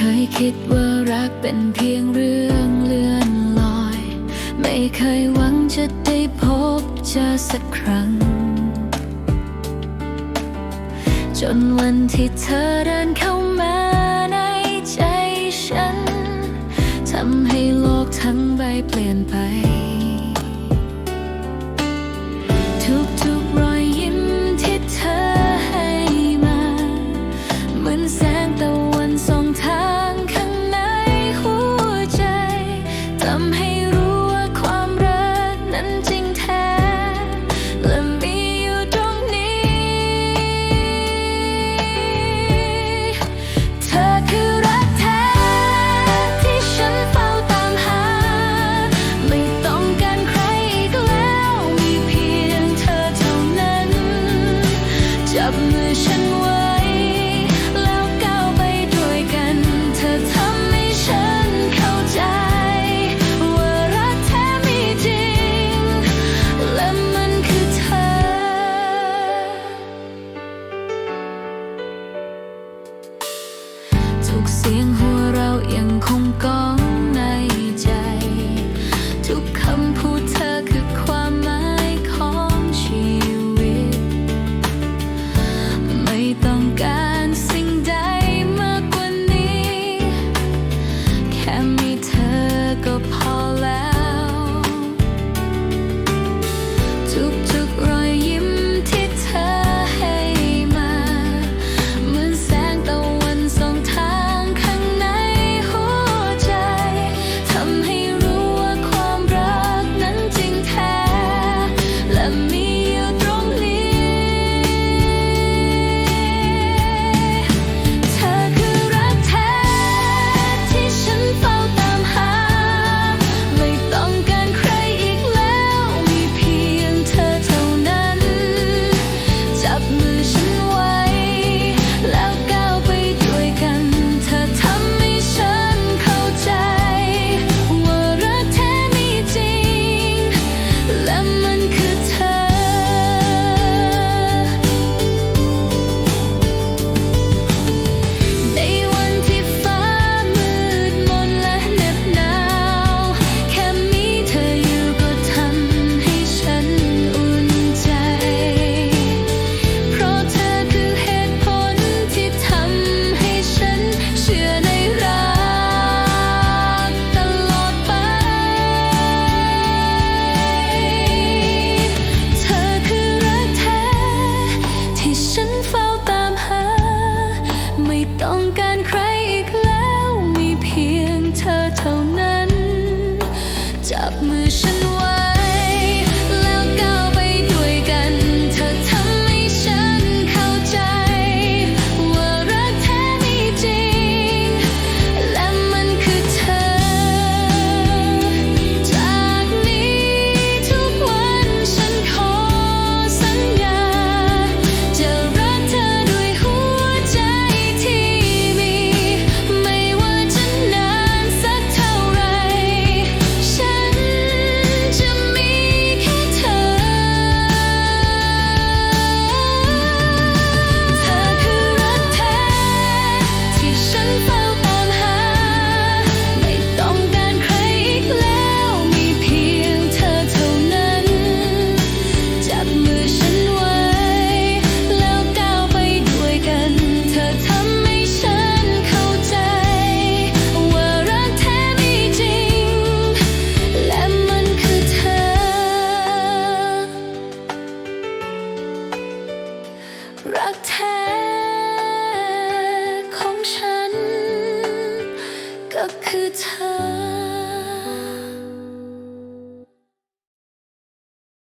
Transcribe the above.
เคยคิดว่ารักเป็นเพียงเรื่องเลื่อนลอย ไม่เคยหวังจะได้พบเจอสักครั้ง จนวันที่เธอเดินเข้ามา ทุกเสียงหัวเรายังคงก่อ time.